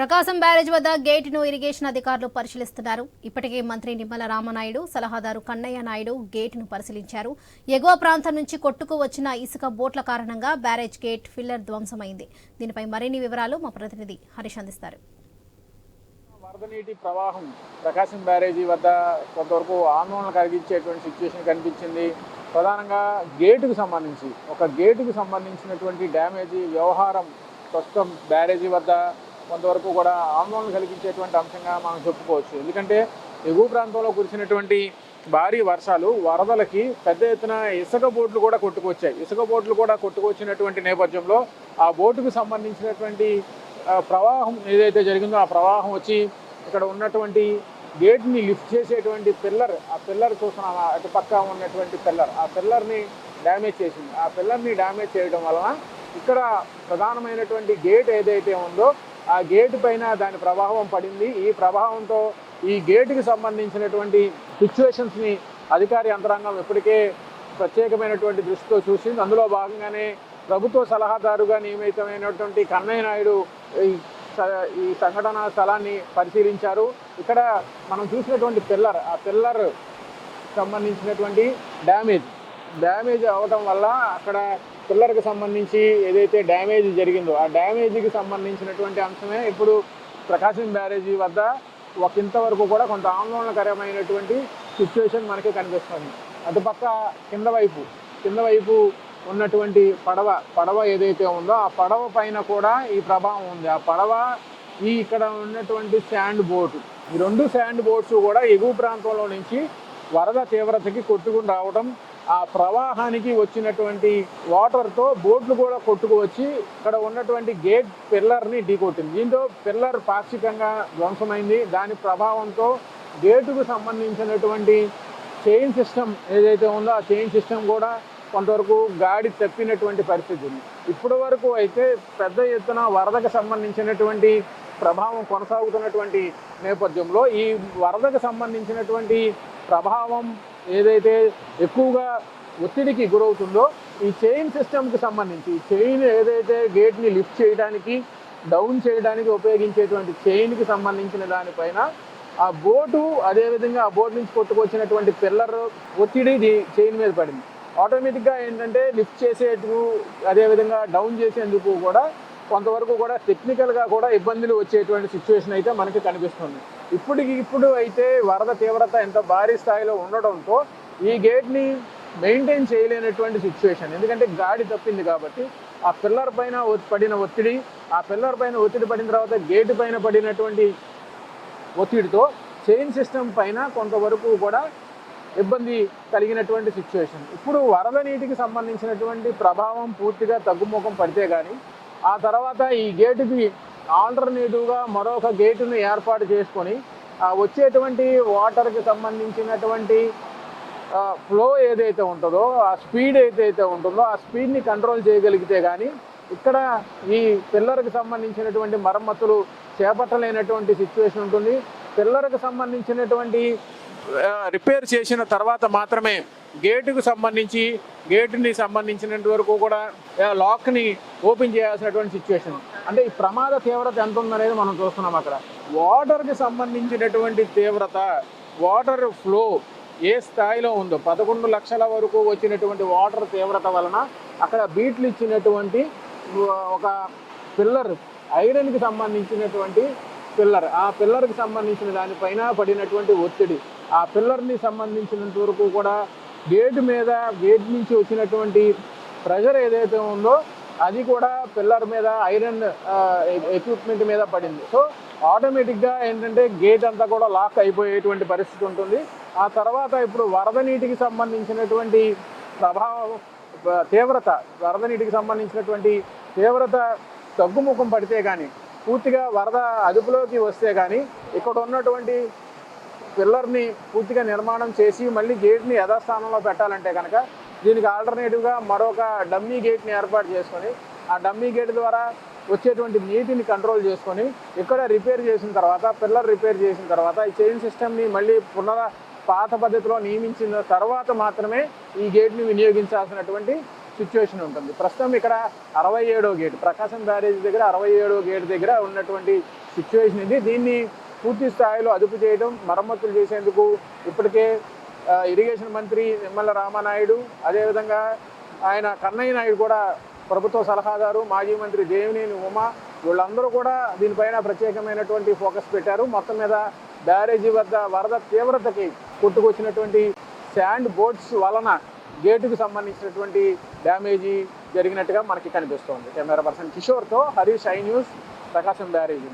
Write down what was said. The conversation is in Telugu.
ప్రకాశం బ్యారేజ్ వద్ద గేటును ఇరిగేషన్ అధికారులు పరిశీలిస్తున్నారు. ఇప్పటికే మంత్రి నిమ్మల రామనాయుడు సలహాదారు కన్నయ్య నాయుడు గేటును పరిశీలించారు. ఎగువ ప్రాంతం నుంచి కొట్టుకు వచ్చిన ఇసుక బోట్ల కారణంగా బ్యారేజ్ గేట్ ఫిల్లర్ ధ్వంసమైంది. దీనిపై మరిన్ని వివరాలు మా ప్రతినిధి హరీష్ అందిస్తారు. వరద నీటి ప్రవాహం ప్రకాశం బ్యారేజీ వద్ద కొంతవరకు ఆందోళన కలిగించేటువంటి సిచ్యువేషన్ కనిపించింది. ప్రధానంగా గేటుకు సంబంధించి ఒక గేటుకు సంబంధించినటువంటి డ్యామేజీ వ్యవహారం ప్రస్తుతం బ్యారేజీ వద్ద కొంతవరకు కూడా ఆందోళన కలిగించేటువంటి అంశంగా మనం చెప్పుకోవచ్చు. ఎందుకంటే ఎగువ ప్రాంతంలో కురిసినటువంటి భారీ వర్షాలు వరదలకి పెద్ద ఎత్తున ఇసుక బోట్లు కూడా కొట్టుకొచ్చాయి. ఇసుక బోట్లు కూడా కొట్టుకొచ్చినటువంటి నేపథ్యంలో ఆ బోటుకు సంబంధించినటువంటి ప్రవాహం ఏదైతే జరిగిందో ఆ ప్రవాహం వచ్చి ఇక్కడ ఉన్నటువంటి గేట్ని లిఫ్ట్ చేసేటువంటి పిల్లర్ ఆ పిల్లర్ చూస్తున్నాం అటు పక్క ఉన్నటువంటి పిల్లర్ ఆ పిల్లర్ని డ్యామేజ్ చేసింది. ఆ పిల్లర్ని డ్యామేజ్ చేయడం వలన ఇక్కడ ప్రధానమైనటువంటి గేట్ ఏదైతే ఉందో ఆ గేటు పైన దాని ప్రభావం పడింది. ఈ ప్రభావంతో ఈ గేటుకి సంబంధించినటువంటి సిచ్యువేషన్స్ని అధికార యంత్రాంగం ఇప్పటికే ప్రత్యేకమైనటువంటి దృష్టితో చూసింది. అందులో భాగంగానే ప్రభుత్వ సలహాదారుగా నియమితమైనటువంటి కన్నయ్య నాయుడు ఈ ఈ సంఘటన స్థలాన్ని పరిశీలించారు. ఇక్కడ మనం చూసినటువంటి పిల్లర్ ఆ పిల్లర్ సంబంధించినటువంటి డ్యామేజ్. డ్యామేజ్ అవడం వల్ల అక్కడ పిల్లర్కి సంబంధించి ఏదైతే డ్యామేజ్ జరిగిందో ఆ డ్యామేజ్కి సంబంధించినటువంటి అంశమే ఇప్పుడు ప్రకాశం బ్యారేజీ వద్ద ఒక ఇంతవరకు కూడా కొంత ఆందోళనకరమైనటువంటి సిచ్యువేషన్ మనకి కనిపిస్తుంది. అటుపక్క కింద వైపు కింద వైపు ఉన్నటువంటి పడవ పడవ ఏదైతే ఉందో ఆ పడవ పైన కూడా ఈ ప్రభావం ఉంది. ఆ పడవ ఈ ఇక్కడ ఉన్నటువంటి శాండ్ బోట్ ఈ రెండు శాండ్ బోట్స్ కూడా ఎగువ ప్రాంతంలో నుంచి వరద తీవ్రతకి కొట్టుకుని రావడం ఆ ప్రవాహానికి వచ్చినటువంటి వాటర్తో బోట్లు కూడా కొట్టుకు వచ్చి ఇక్కడ ఉన్నటువంటి గేట్ పిల్లర్ని ఢీకొట్టింది. దీంతో పిల్లర్ పాక్షికంగా ధ్వంసమైంది. దాని ప్రభావంతో గేటుకు సంబంధించినటువంటి చైన్ సిస్టమ్ ఏదైతే ఉందో ఆ చైన్ సిస్టమ్ కూడా కొంతవరకు గాడి తప్పినటువంటి పరిస్థితి ఉంది. ఇప్పటి వరకు అయితే పెద్ద ఎత్తున వరదకు సంబంధించినటువంటి ప్రభావం కొనసాగుతున్నటువంటి నేపథ్యంలో ఈ వరదకు సంబంధించినటువంటి ప్రభావం ఏదైతే ఎక్కువగా ఒత్తిడికి గురవుతుందో ఈ చైన్ సిస్టమ్కి సంబంధించి ఈ చైన్ ఏదైతే గేట్ని లిఫ్ట్ చేయడానికి డౌన్ చేయడానికి ఉపయోగించేటువంటి చైన్కి సంబంధించిన దానిపైన ఆ బోటు అదేవిధంగా ఆ బోట్ నుంచి కొట్టుకొచ్చినటువంటి పిల్లర్ ఒత్తిడి చైన్ మీద పడింది. ఆటోమేటిక్గా ఏంటంటే లిఫ్ట్ చేసేందుకు అదేవిధంగా డౌన్ చేసేందుకు కూడా కొంతవరకు కూడా టెక్నికల్గా కూడా ఇబ్బందులు వచ్చేటువంటి సిచ్యువేషన్ అయితే మనకి కనిపిస్తుంది. ఇప్పటికి ఇప్పుడు అయితే వరద తీవ్రత ఎంత భారీ స్థాయిలో ఉండడంతో ఈ గేట్ని మెయింటైన్ చేయలేనటువంటి సిచ్యువేషన్ ఎందుకంటే గాడి తప్పింది కాబట్టి ఆ పిల్లర్ పైన పడిన ఒత్తిడి ఆ పిల్లర్ పైన ఒత్తిడి పడిన తర్వాత గేటు పైన పడినటువంటి ఒత్తిడితో చైన్ సిస్టమ్ పైన కొంతవరకు కూడా ఇబ్బంది కలిగినటువంటి సిచ్యువేషన్ ఇప్పుడు వరద నీటికి సంబంధించినటువంటి ప్రభావం పూర్తిగా తగ్గుముఖం పడితే కానీ ఆ తర్వాత ఈ గేటుకి ఆల్టర్నేటివ్గా మరొక గేటును ఏర్పాటు చేసుకొని వచ్చేటువంటి వాటర్కి సంబంధించినటువంటి ఫ్లో ఏదైతే ఉంటుందో ఆ స్పీడ్ ఏదైతే ఉంటుందో ఆ స్పీడ్ని కంట్రోల్ చేయగలిగితే కానీ ఇక్కడ ఈ పిల్లర్కి సంబంధించినటువంటి మరమ్మతులు చేపట్టలేనటువంటి సిచ్యువేషన్ ఉంటుంది. పిల్లర్కి సంబంధించినటువంటి రిపేర్ చేసిన తర్వాత మాత్రమే గేటుకు సంబంధించి గేటుని సంబంధించినంత వరకు కూడా లాక్ని ఓపెన్ చేయాల్సినటువంటి సిచ్యువేషన్. అంటే ఈ ప్రమాద తీవ్రత ఎంత ఉందనేది మనం చూస్తున్నాం అక్కడ. వాటర్కి సంబంధించినటువంటి తీవ్రత వాటర్ ఫ్లో ఏ స్థాయిలో ఉందో పదకొండు లక్షల వరకు వచ్చినటువంటి వాటర్ తీవ్రత వలన అక్కడ బీట్లు ఇచ్చినటువంటి ఒక పిల్లర్ ఐరన్కి సంబంధించినటువంటి పిల్లర్ ఆ పిల్లర్కి సంబంధించిన దానిపైన పడినటువంటి ఒత్తిడి ఆ పిల్లర్ని సంబంధించినంత వరకు కూడా గేటు మీద గేట్ నుంచి వచ్చినటువంటి ప్రెషర్ ఏదైతే ఉందో అది కూడా పిల్లర్ మీద ఐరన్ ఎక్విప్మెంట్ మీద పడింది. సో ఆటోమేటిక్గా ఏంటంటే గేట్ అంతా కూడా లాక్ అయిపోయేటువంటి పరిస్థితి ఉంటుంది. ఆ తర్వాత ఇప్పుడు వరద నీటికి సంబంధించినటువంటి ప్రభావం తీవ్రత వరద నీటికి సంబంధించినటువంటి తీవ్రత తగ్గుముఖం పడితే కానీ పూర్తిగా వరద అదుపులోకి వస్తే కానీ ఇక్కడ ఉన్నటువంటి పిల్లర్ని పూర్తిగా నిర్మాణం చేసి మళ్ళీ గేట్ని యథాస్థానంలో పెట్టాలంటే కనుక దీనికి ఆల్టర్నేటివ్గా మరొక డమ్మీ గేట్ని ఏర్పాటు చేసుకొని ఆ డమ్మీ గేట్ ద్వారా వచ్చేటువంటి నీటిని కంట్రోల్ చేసుకొని ఇక్కడ రిపేర్ చేసిన తర్వాత పిల్లర్ రిపేర్ చేసిన తర్వాత ఈ చైన్ సిస్టమ్ని మళ్ళీ పునర పాత పద్ధతిలో నియమించిన తర్వాత మాత్రమే ఈ గేట్ని వినియోగించాల్సినటువంటి సిచ్యువేషన్ ఉంటుంది. ప్రస్తుతం ఇక్కడ అరవై ఏడో గేట్ ప్రకాశం బ్యారేజ్ దగ్గర అరవై ఏడో గేట్ దగ్గర ఉన్నటువంటి సిచ్యువేషన్ ఇది. దీన్ని పూర్తి స్థాయిలో అదుపు చేయడం మరమ్మతులు చేసేందుకు ఇప్పటికే ఇరిగేషన్ మంత్రి నిమ్మల రామానాయుడు అదేవిధంగా ఆయన కన్నయ్య నాయుడు కూడా ప్రభుత్వ సలహాదారు మాజీ మంత్రి దేవినేని ఉమా వీళ్ళందరూ కూడా దీనిపైన ప్రత్యేకమైనటువంటి ఫోకస్ పెట్టారు. మొత్తం మీద బ్యారేజీ వద్ద వరద తీవ్రతకి కొట్టుకొచ్చినటువంటి శాండ్ బోట్స్ వలన గేటుకు సంబంధించినటువంటి డ్యామేజీ జరిగినట్టుగా మనకి కనిపిస్తోంది. కెమెరా పర్సన్ కిషోర్తో Harish I news Prakasam barrage.